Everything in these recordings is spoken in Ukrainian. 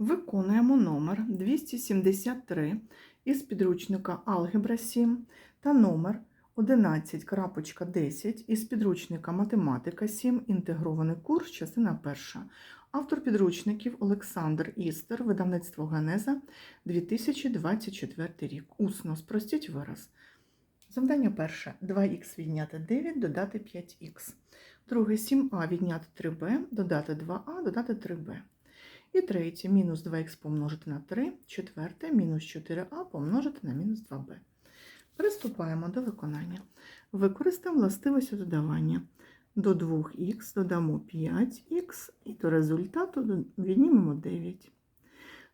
Виконуємо номер 273 із підручника Алгебра 7 та номер 11.10 із підручника Математика 7. Інтегрований курс, частина перша. Автор підручників Олександр Істер, видавництво Генеза 2024 рік. Усно спростіть вираз. Завдання перше. 2х відняти 9, додати 5х. Друге 7а відняти 3b, додати 2а, додати 3b. І третє мінус 2х помножити на 3, четверте мінус 4а помножити на мінус 2b. Приступаємо до виконання. Використаємо властивості додавання. До 2х додамо 5х і до результату віднімемо 9.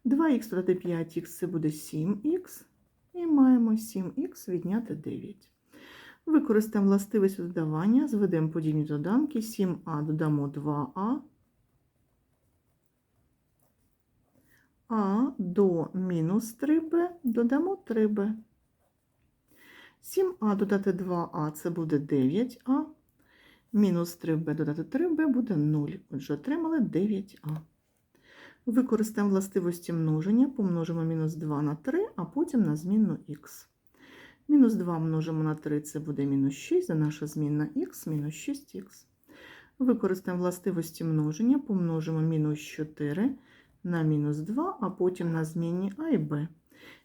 2х додати 5х це буде 7х. І маємо 7х відняти 9. Використаємо властивість додавання, зведемо подібні доданки. 7а додамо 2а. А до мінус 3b додамо 3b. 7а додати 2а це буде 9а. Мінус 3b додати 3b буде 0. Отже, отримали 9а. Використаємо властивості множення, помножимо мінус 2 на 3, а потім на змінну х. Мінус 2 множимо на 3, це буде мінус 6, а наша змінна х мінус 6х. Використаємо властивості множення, помножимо мінус 4 на мінус 2, а потім на змінні а і b.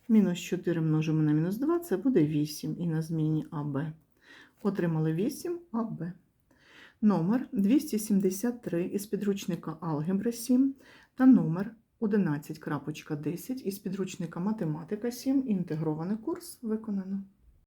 Мінус 4 множимо на мінус 2, це буде 8 і на зміні АБ. Отримали 8 АБ. Номер 273 із підручника Алгебра 7 та номер 11.10 із підручника Математика 7. Інтегрований курс виконано.